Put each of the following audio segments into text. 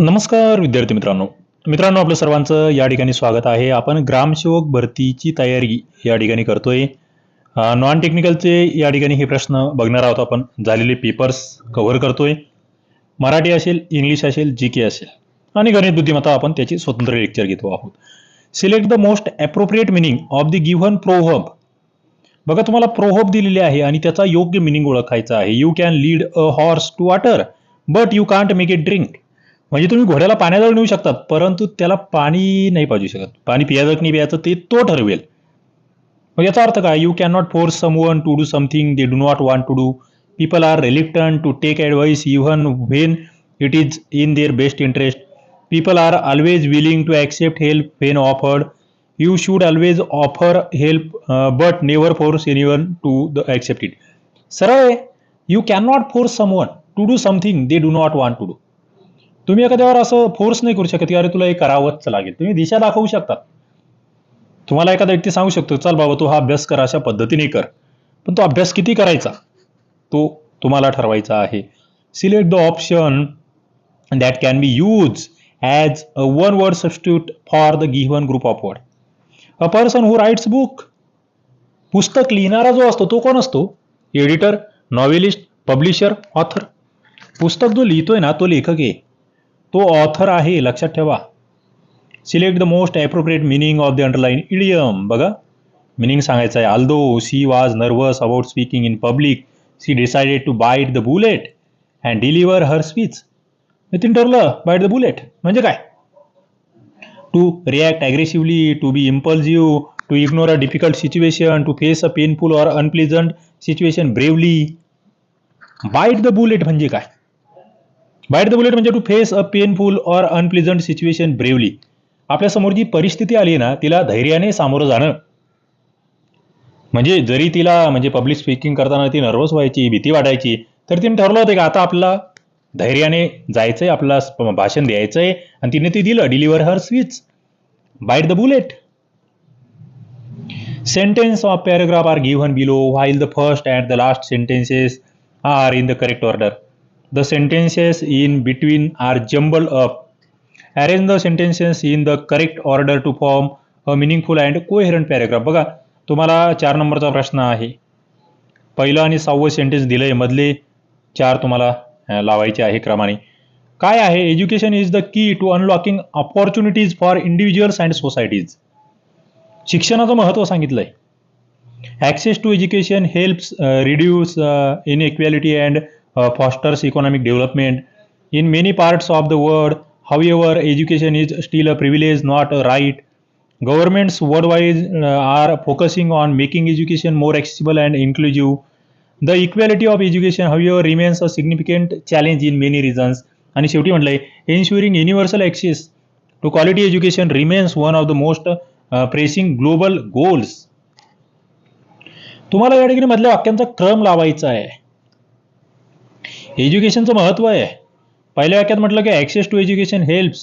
नमस्कार विद्यार्थी मित्रांनो. मित्रांनो आपलं सर्वांचं या ठिकाणी स्वागत आहे. आपण ग्रामसेवक भरतीची तयारी या ठिकाणी करतोय. नॉन टेक्निकलचे या ठिकाणी हे प्रश्न बघणार आहोत आपण. झालेले पेपर्स कव्हर करतोय. मराठी असेल इंग्लिश असेल जी के असेल आणि गणित बुद्धिमत्ता आपण त्याची स्वतंत्र लेक्चर घेतो आहोत. Select the most appropriate meaning of the given proverb बघा तुम्हाला प्रोहब दिलेले आहे आणि त्याचा योग्य मिनिंग ओळखायचा आहे. You can lead a horse to water but you can't make it drink म्हणजे तुम्ही घोड्याला पाण्याजवळ नेऊ शकतात परंतु त्याला पाणी नाही पाजू शकत. पाणी पियाचं की नाही पियाचं ते तो ठरवेल. मग याचा अर्थ काय? You can not force some one to do something they do not want to do people are reluctant to take advice even when it is in their best interest people are always willing to accept help when offered you should always offer help but never force any one to the accept it सरळ आहे you can not force some one to do something they do not want to do तुम्ही एखाद्यावर असं force नाही करू शकत की अरे तुला हे करावंच लागेल. तुम्ही दिशा दाखवू शकतात. तुम्हाला एखादा व्यक्ती सांगू शकतो चल बाबा तू हा अभ्यास कर अशा पद्धतीने कर. पण तो अभ्यास किती करायचा? तो तुम्हाला ठरवायचा आहे. Select the option that can be use as a one word substitute for the given group of word a person who writes book पुस्तक लिहिणारा जो असतो तो कोण असतो? एडिटर नॉवेलिस्ट पब्लिशर ऑथर पुस्तक जो लिहितोय ना तो लेखक आहे. तो ऑथर आहे लक्षात ठेवा. Select the most appropriate meaning of the underline idiom बघा मिनिंग सांगायचं आहे although she was nervous about speaking in public she decided to bite the bullet and deliver her speech Nitin ठरलं बाईट द बुलेट म्हणजे काय? To react aggressively to be impulsive to ignore a difficult situation to face a painful or unpleasant situation bravely bite the bullet म्हणजे काय? Bite the bullet म्हणजे to face a painful or unpleasant situation bravely आपल्यासमोर जी परिस्थिती आली ना तिला धैर्याने सामोरं जाणं. म्हणजे जरी तिला म्हणजे पब्लिक स्पीकिंग करताना ती नर्वस व्हायची भीती वाटायची तर तिने ठरवलं होतं की आता आपला धैर्याने जायचंय आपला भाषण द्यायचंय आणि तिने ते दिलं deliver her switch bite the bullet sentence of paragraph are given below while the first and the last sentences are in the correct order The sentences in between are jumbled up. Arrange the sentences in the correct order to form a meaningful and coherent paragraph बघा तुम्हाला चार नंबरचा प्रश्न आहे. पहिलं आणि सहावं sentence दिलं आहे मधले चार तुम्हाला लावायचे आहे क्रमाने. काय आहे? Education is the key to unlocking opportunities for individuals and societies शिक्षणाचं महत्त्व सांगितलं आहे access to education helps reduce inequality and fosters economic development. In many parts of the world, however, education is still a privilege, not a right. Governments worldwide are focusing on making education more accessible and inclusive. The equality of education, however, remains a significant challenge in many reasons आणि शेवटी म्हटलंय ensuring universal access to quality education remains one of the most pressing global goals तुम्हाला या ठिकाणी मधल्या वाक्यांचा क्रम लावायचा आहे एज्युकेशनचं महत्त्व आहे. पहिल्या वाक्यात म्हटलं की access to education helps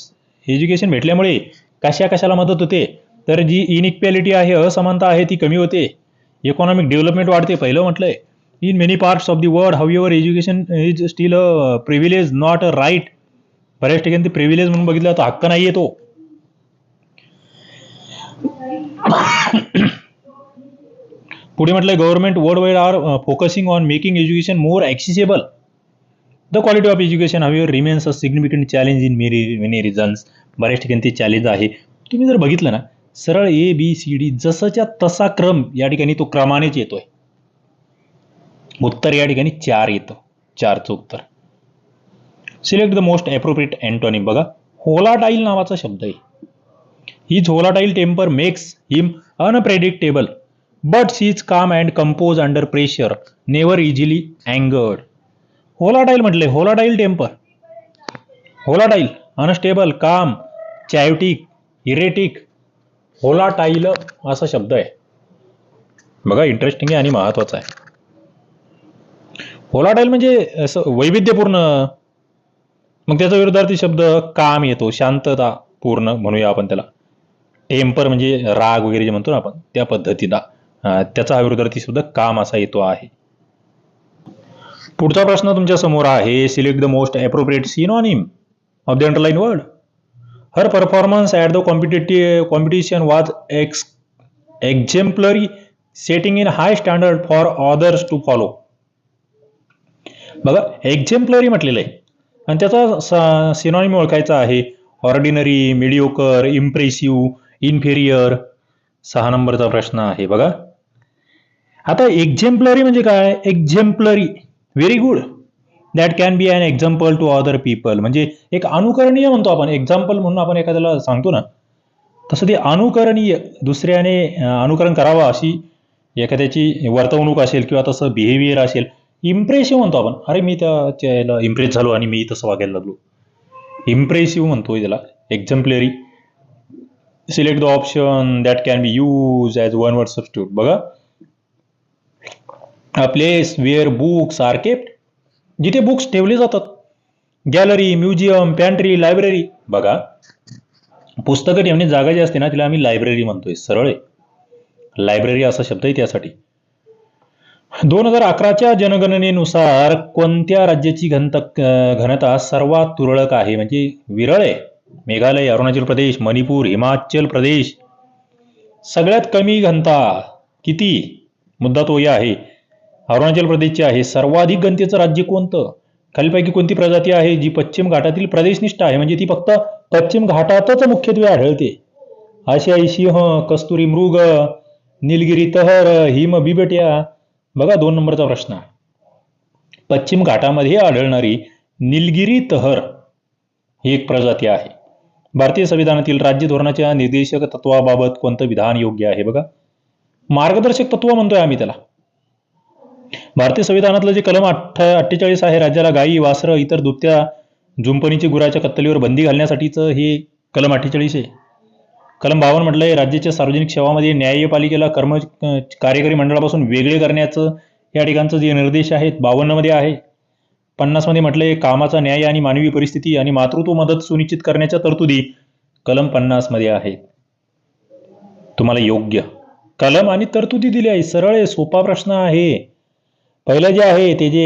education भेटल्यामुळे कशा कशाला मदत होते? तर जी इनइक्वॅलिटी आहे असमानता आहे ती कमी होते. इकॉनॉमिक डेव्हलपमेंट वाढते पहिलं म्हटलंय. In many parts of the world how your education is still a privilege not a right बऱ्याच ठिकाणी ते प्रिव्हिलेज म्हणून बघितलं तर हक्क नाही येतो पुढे म्हटलंय government world wide are focusing on making education more accessible the quality of education हवी remains a significant challenge in many many reasons बऱ्याच ठिकाणी ते चॅलेंज आहे. तुम्ही जर बघितलं ना सरळ ए बी सी डी जसाच्या तसा क्रम या ठिकाणी तो क्रमानेच येतोय. उत्तर या ठिकाणी चार येतं. चारचं उत्तर. Select the most appropriate antonym बघा होलाटाईल नावाचा शब्द आहे. His volatile temper makes him unpredictable but she is calm and composed under pressure never easily angered volatile म्हटले होलाडाईल टेम्पर. होलाडाईल अनस्टेबल काम चॅवटिक इरेटिक होलाटाईल असा शब्द आहे. बघा इंटरेस्टिंग आहे आणि महत्त्वाचा आहे. होलाटाईल म्हणजे असं वैविध्यपूर्ण मग त्याचा विरोधार्थी शब्द काम येतो शांतता पूर्ण म्हणूया आपण त्याला. टेम्पर म्हणजे राग वगैरे जे म्हणतो ना आपण त्या पद्धतीला. त्याचा हा विरोधार्थी शब्द काम असा येतो आहे. पुढचा प्रश्न तुमच्यासमोर आहे. Select the most appropriate synonym of the underline word her performance at the competitive competition was ex exemplary setting in high standard for others to follow बघा एक्झेम्पलरी म्हटलेलं आहे. आणि त्याचा सिनॉनिम ओळखायचा आहे. ऑर्डिनरी मिडिओकर इम्प्रेसिव्ह इन्फेरियर सहा नंबरचा प्रश्न आहे. बघा. आता एक्झेम्पलरी म्हणजे काय? Exemplary very good that can be an example to other people म्हणजे एक अनुकरणीय म्हणतो आपण. एक्झाम्पल म्हणून आपण एखाद्याला सांगतो ना तसं ते अनुकरणीय दुसऱ्याने अनुकरण करावं अशी एखाद्याची वर्तवणूक असेल किंवा तसं बिहेवियर असेल इम्प्रेसिव्ह म्हणतो आपण. अरे मी त्या याला इम्प्रेस झालो आणि मी तसं वागायला लागलो. इम्प्रेसिव्ह म्हणतो त्याला. Exemplary select the option that can be use as one word substitute बघा. A place where books are kept जिथे बुक्स ठेवले जातात. गॅलरी म्युझियम पॅन्ट्री लायब्ररी बघा पुस्तकं ठेवणे जागा जी असते ना तिला आम्ही लायब्ररी म्हणतोय. सरळ आहे. लायब्ररी असा शब्द आहे त्यासाठी. दोन हजार अकराच्या जनगणनेनुसार कोणत्या राज्याची घनत घनता सर्वात तुरळक आहे? म्हणजे विरळ आहे. मेघालय अरुणाचल प्रदेश मणिपूर हिमाचल प्रदेश. सगळ्यात कमी घनता किती? मुद्दा तो या आहे. अरुणाचल प्रदेशचे आहे. सर्वाधिक गणतेचं राज्य कोणतं? खालीपैकी कोणती प्रजाती आहे जी पश्चिम घाटातील प्रदेशनिष्ठ आहे? म्हणजे ती फक्त पश्चिम घाटातच मुख्यत्वे आढळते. आशियाई सिंह कस्तुरी मृग निलगिरी तहर हिम बिबट्या. बघा दोन नंबरचा प्रश्न. आहे पश्चिम घाटामध्ये आढळणारी निलगिरी तहर ही एक प्रजाती आहे. भारतीय संविधानातील राज्य धोरणाच्या निर्देशक तत्वाबाबत कोणतं विधान योग्य आहे? बघा. मार्गदर्शक तत्व म्हणतोय आम्ही त्याला. भारतीय संविधानातलं जे कलम अठ्ठ अठ्ठेचाळीस आहे राज्याला गायी वासरं इतर दुभत्या झुंपणीची गुराच्या कत्तलीवर बंदी घालण्यासाठीचं हे कलम अठ्ठेचाळीस आहे. कलम बावन्न म्हटलंय राज्याच्या सार्वजनिक सेवामध्ये न्यायपालिकेला कर्म कार्यकारी मंडळापासून वेगळे करण्याचं या ठिकाणचं जे निर्देश आहेत बावन्नमध्ये आहे. पन्नासमध्ये म्हटलंय कामाचा न्याय आणि मानवी परिस्थिती आणि मातृत्व मदत सुनिश्चित करण्याच्या तरतुदी कलम पन्नासमध्ये आहे. तुम्हाला योग्य. कलम आणि तरतुदी दिली आहे. सरळ आहे सोपा प्रश्न आहे. पहिलं जे आहे ते जे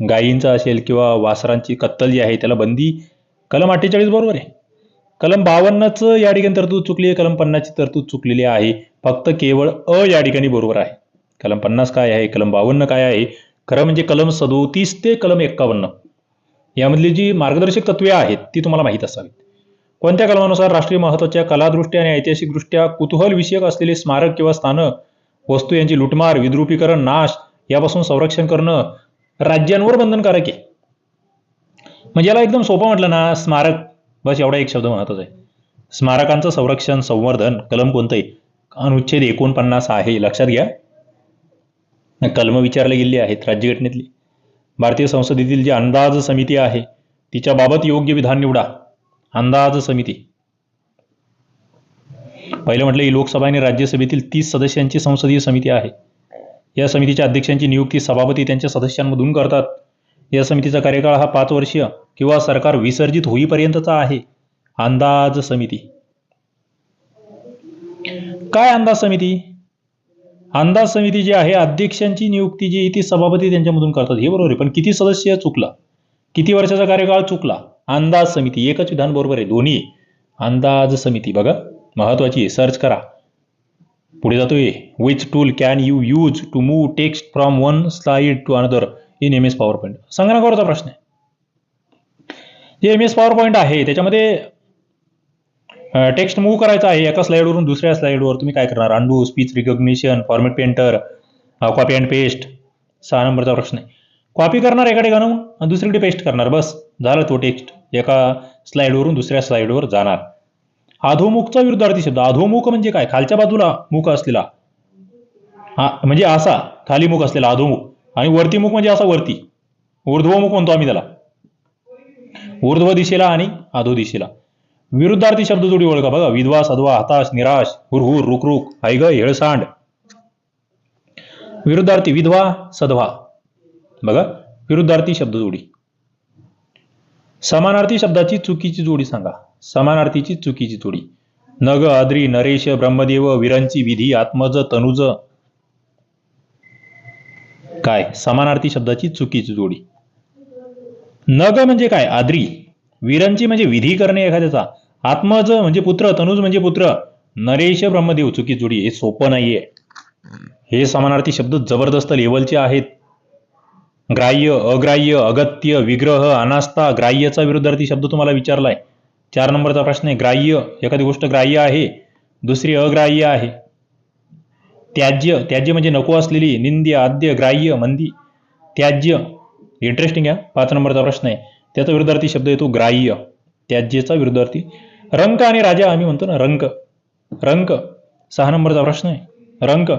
गायींचं असेल किंवा वासरांची कत्तल जी आहे त्याला बंदी कलम अठ्ठेचाळीस बरोबर आहे. कलम बावन्नच या ठिकाणी तरतूद चुकली आहे कलम पन्नासची तरतूद चुकलेली आहे. फक्त केवळ अ या ठिकाणी बरोबर आहे. कलम पन्नास काय आहे कलम बावन्न काय आहे? खरं म्हणजे कलम सदोतीस ते कलम एक्कावन्न. यामधली जी मार्गदर्शक तत्वे आहेत ती तुम्हाला माहीत असावीत. कोणत्या कलमानुसार राष्ट्रीय महत्त्वाच्या कलादृष्ट्या आणि ऐतिहासिकदृष्ट्या कुतूहल विषयक असलेले स्मारक किंवा स्थानं वस्तू यांची लुटमार विद्रुपीकरण नाश यापासून संरक्षण करणं राज्यांवर बंधनकारक आहे. म्हणजे याला एकदम सोपं म्हटलं ना स्मारक बस एवढा एक शब्द महत्त्वाचा आहे. स्मारकांचं संरक्षण संवर्धन कलम कोणतं आहे अनुच्छेद एकोणपन्नास आहे लक्षात घ्या. कलम विचारले गेले आहेत राज्यघटनेतली. भारतीय संसदेतील जी अंदाज समिती आहे तिच्याबाबत योग्य विधान निवडा. अंदाज समिती. पहिलं म्हटलं ही लोकसभा आणि राज्यसभेतील तीस सदस्यांची संसदीय समिती आहे. या समितीच्या अध्यक्षांची नियुक्ती सभापती त्यांच्या सदस्यांमधून करतात. या समितीचा कार्यकाळ हा पाच वर्षीय किंवा सरकार विसर्जित होईपर्यंतचा आहे. अंदाज समिती. काय अंदाज समिती? अंदाज समिती जी आहे अध्यक्षांची नियुक्ती जी आहे ती सभापती त्यांच्यामधून करतात. हे बरोबर आहे पण किती सदस्य चुकला? किती वर्षाचा कार्यकाळ चुकला? अंदाज समिती. एकच विधान बरोबर आहे दोन्ही. अंदाज समिती बघा. महत्त्वाची. सर्च करा. पुढे जातोय. Which tool can you use to move text from one slide to another in M S PowerPoint संगणकावरचा प्रश्न आहे. जे एम एस पॉवर पॉईंट आहे त्याच्यामध्ये टेक्स्ट मूव्ह करायचा आहे एका स्लाईडवरून दुसऱ्या स्लाईडवर तुम्ही काय करणार? Undo speech recognition format painter copy and paste सहा नंबरचा प्रश्न आहे. कॉपी करणार एकाडे घालून आणि दुसरीकडे पेस्ट करणार. बस झालं तो टेक्स्ट एका स्लाईडवरून दुसऱ्या स्लाईडवर जाणार. अधोमुखचा विरुद्धार्थी शब्द. अधोमुख म्हणजे काय? खालच्या बाजूला मुख असलेला. हा म्हणजे असा. खाली मुख असलेला अधोमुख आणि वरती मुख म्हणजे असा वरती. ऊर्ध्वमुख म्हणतो आम्ही त्याला. ऊर्ध्व दिशेला आणि अधो दिशेला. विरुद्धार्थी शब्द जोडी ओळखा बघा. विधवा सधवा हताश निराश हुरहुर रुकरुक हैग हेळसांड. विरुद्धार्थी विधवा सधवा. बघा. विरुद्धार्थी शब्द जोडी. समानार्थी शब्दाची चुकीची जोडी सांगा. समानार्थीची चुकीची जोडी नग आद्री नरेश ब्रह्मदेव वीरांची विधी आत्मज तनुज. काय? समानार्थी शब्दाची चुकीची जोडी. नग म्हणजे काय? आद्री. वीरांची म्हणजे विधी करणे एखाद्याचा. आत्मज म्हणजे पुत्र तनुज म्हणजे पुत्र. नरेश ब्रह्मदेव चुकी जोडी. हे सोपं नाहीये. हे समानार्थी शब्द जबरदस्त लेवलचे आहेत. ग्राह्य अग्राह्य अगत्य विग्रह अनास्था ग्राह्यचा विरुद्धार्थी शब्द तुम्हाला विचारलाय. चार नंबरचा प्रश्न आहे ग्राह्य. एखादी गोष्ट ग्राह्य आहे दुसरी अग्राह्य आहे. त्याज्य त्याज्य म्हणजे नको असलेली निंद्य आद्य ग्राह्य मंदी. त्याज्य इंटरेस्टिंग आहे पाच नंबरचा प्रश्न आहे. त्याचा विरुद्धार्थी शब्द येतो ग्राह्य. त्याज्यचा विरुद्धार्थी. रंक आणि राजा आम्ही म्हणतो ना रंक. रंक सहा नंबरचा प्रश्न आहे. रंक.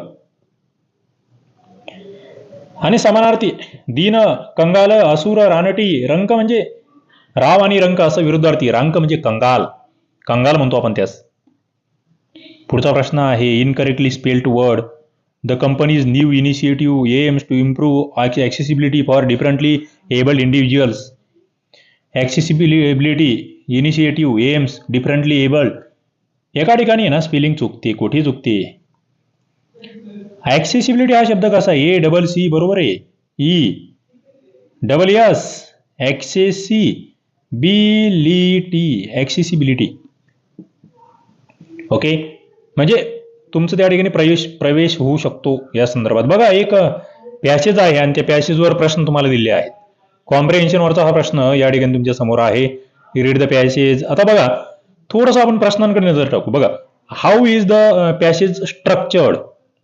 आणि समानार्थी दीन कंगाल असुर रानटी. रंक म्हणजे राव आणि रंक असं विरुद्धार्थी. रांक म्हणजे कंगाल. कंगाल म्हणतो आपण त्यास. पुढचा प्रश्न आहे incorrectly spelled word the company's new initiative aims to improve accessibility for differently abled individuals accessibility initiative aims differently abled एका ठिकाणी आहे ना स्पेलिंग चुकते कुठे चुकते? ॲक्सेसिबिलिटी हा शब्द कसा ए डबल सी बरोबर आहे? E double S accessibility accessibility okay म्हणजे तुमचं त्या ठिकाणी प्रवेश प्रवेश होऊ शकतो या संदर्भात. बघा एक पॅसेज आहे आणि त्या पॅसेजवर प्रश्न तुम्हाला दिले आहेत. कॉम्प्रेन्शनवरचा हा प्रश्न या ठिकाणी तुमच्यासमोर आहे. रीड द पॅसेज आता बघा थोडंसं आपण प्रश्नांकडे नजर टाकू. बघा how is the passage structured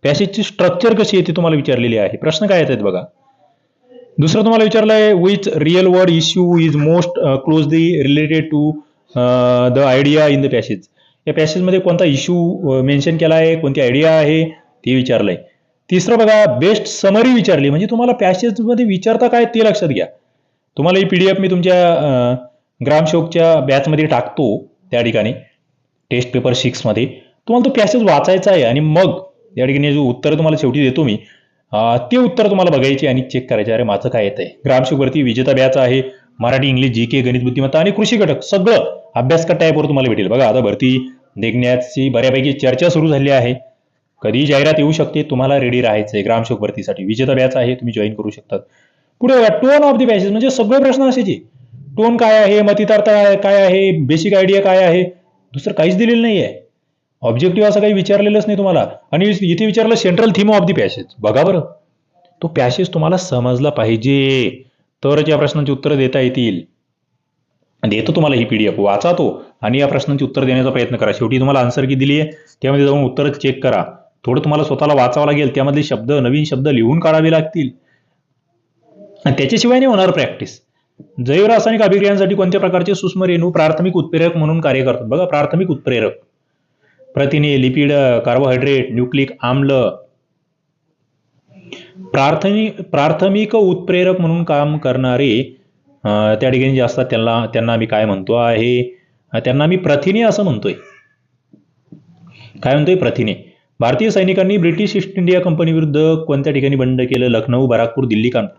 पॅसेजची structure कशी आहे ती तुम्हाला विचारलेली आहे. प्रश्न काय येतात बघा? दुसरं तुम्हाला विचारलं आहे which real word issue is most closely related to the idea in the passage या पॅसेजमध्ये कोणता इश्यू मेन्शन केला आहे कोणती आयडिया आहे ते विचारलंय. तिसरं बघा बेस्ट समरी विचारली. म्हणजे तुम्हाला पॅसेजमध्ये विचारता काय ते लक्षात घ्या. तुम्हाला ही पी डी एफ मी तुमच्या uh, ग्रामशोकच्या बॅचमध्ये टाकतो त्या ठिकाणी टेस्ट पेपर सिक्समध्ये तुम्हाला तो पॅसेज वाचायचा आहे आणि मग या ठिकाणी जो उत्तर तुम्हाला शेवटी देतो मी ते उत्तर तुम्हाला बघायचे आणि चेक करायचे. अरे माझं काय येत आहे ग्रामशोकवरती विजेता ब्याचा आहे. मराठी इंग्लिश जी के गणित बुद्धिमत्ता आणि कृषी घटक. सगळं अभ्यास कट्टा टाईपवर तुम्हाला भेटेल. बघा आता भरती निघण्याची बऱ्यापैकी चर्चा सुरू झाली आहे. कधी जाहिरात येऊ शकते? तुम्हाला रेडी राहायचंय ग्रामशोक भरतीसाठी विजेता बॅच आहे तुम्ही जॉईन करू शकतात. पुढे टोन ऑफ द बॅचेस म्हणजे सगळे प्रश्न असायचे. टोन काय आहे? मतितार्थ काय आहे? बेसिक आयडिया काय आहे? दुसरं काहीच दिलेलं नाही आहे ऑब्जेक्टिव्ह असं काही विचारलेलंच नाही तुम्हाला. आणि इथे विचारलं central theme of the passage बघा बरं. तो पॅसेज तुम्हाला समजला पाहिजे. तरच या प्रश्नांची उत्तरं देता येतील. देतो तुम्हाला ही पीडीएफ वाचा तो. आणि या प्रश्नांची उत्तर देण्याचा प्रयत्न करा. शेवटी तुम्हाला आन्सर की दिली आहे त्यामध्ये जाऊन उत्तर चेक करा. थोडं तुम्हाला स्वतःला वाचावं लागेल. त्यामधले शब्द नवीन शब्द लिहून काढावे लागतील. आणि त्याच्याशिवाय नाही होणार प्रॅक्टिस जैव रासायनिक अभिक्रियांसाठी कोणत्या प्रकारचे सूक्ष्म रेणू प्राथमिक उत्प्रेरक म्हणून कार्य करतात? बघा प्राथमिक उत्प्रेरक. प्रथिने लिपिड कार्बोहायड्रेट न्यूक्लिक आम्ल प्राथमिक प्राथमिक उत्प्रेरक म्हणून काम करणारे त्या ठिकाणी जे असतात त्यांना त्यांना मी काय म्हणतो आहे? त्यांना मी प्रथिने असं म्हणतोय. काय म्हणतोय? प्रथिने. भारतीय सैनिकांनी ब्रिटिश ईस्ट इंडिया कंपनी विरुद्ध कोणत्या ठिकाणी बंड केलं? लखनौ बराकपूर दिल्ली कानपूर.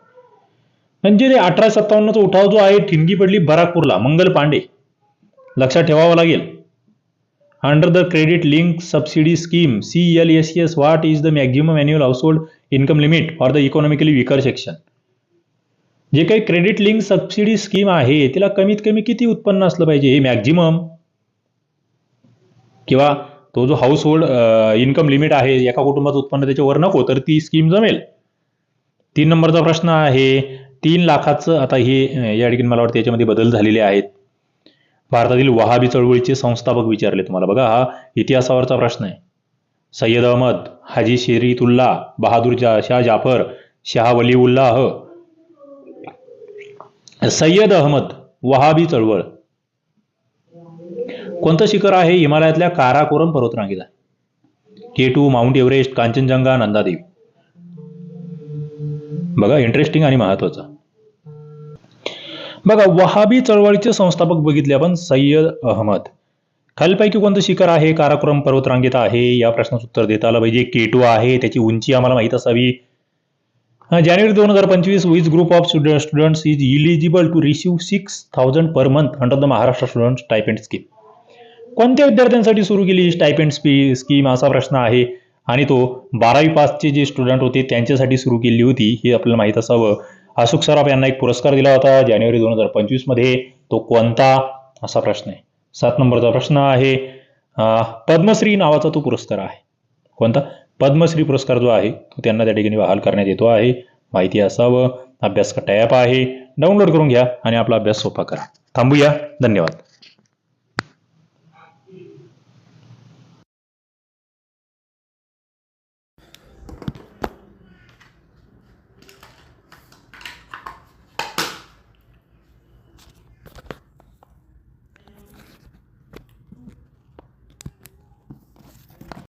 म्हणजे अठरा सत्तावन्नचा उठाव जो आहे ठिणगी पडली बराकपूरला. मंगल पांडे. लक्षात ठेवावं लागेल. Under the credit link subsidy scheme C L S S maximum is the maximum limit household income limit weaker the weaker section जे काही क्रेडिट लिंक सबसिडी स्कीम आहे तिला कमीत कमी किती उत्पन्न असलं पाहिजे? हे मॅक्झिमम किंवा तो जो हाऊस होल्ड इन्कम लिमिट आहे एका कुटुंबाचं उत्पन्न त्याच्यावर नको तर ती स्कीम जमेल. तीन नंबरचा प्रश्न आहे तीन लाखाचं आता हे या ठिकाणी मला वाटतं याच्यामध्ये बदल झालेले आहेत. भारतातील वहाबी चळवळीचे संस्थापक विचारले तुम्हाला. बघा हा इतिहासावरचा प्रश्न आहे. सय्यद अहमद हाजी शेरीतुल्ला बहादूर जा शाह जाफर शाह वलीउल्लाह. सय्यद अहमद वहाबी चळवळ. कोणतं शिखर आहे? हिमालयातल्या Karakoram पर्वतरांगेचा K two Mount Everest Kanchenjunga Nanda Devi बघा इंटरेस्टिंग आणि महत्वाचं बघा वहाबी चळवळीचे संस्थापक बघितले आपण सय्यद अहमद. खालीलपैकी कोणतं शिखर आहे काराक्रम पर्वतरांगेत आहे या प्रश्नाचं उत्तर देता आलं पाहिजे. के टू आहे त्याची उंची आम्हाला माहीत असावी. जानेवारी दोन हजार पंचवीस which group of students is eligible to receive six thousand per month under the Maharashtra student stipend scheme कोणत्या विद्यार्थ्यांसाठी सुरू केली स्टायपेंट स्पी स्कीम असा प्रश्न आहे. आणि तो बारावी पासचे जे स्टुडंट होते त्यांच्यासाठी सुरू केली होती हे आपल्याला माहीत असावं. अशोक सराफ यांना एक पुरस्कार दिला होता जानेवारी दोन हजार पंचवीसमध्ये तो कोणता? असा प्रश्न आहे. सात नंबरचा प्रश्न आहे. पद्मश्री नावाचा तो पुरस्कार आहे. कोणता? पद्मश्री पुरस्कार जो आहे तो त्यांना त्या ठिकाणी बहाल करण्यात येतो आहे. माहिती असावं. अभ्यास कट्टा ॲप आहे. डाउनलोड करून घ्या आणि आपला अभ्यास सोपा करा. थांबूया. धन्यवाद.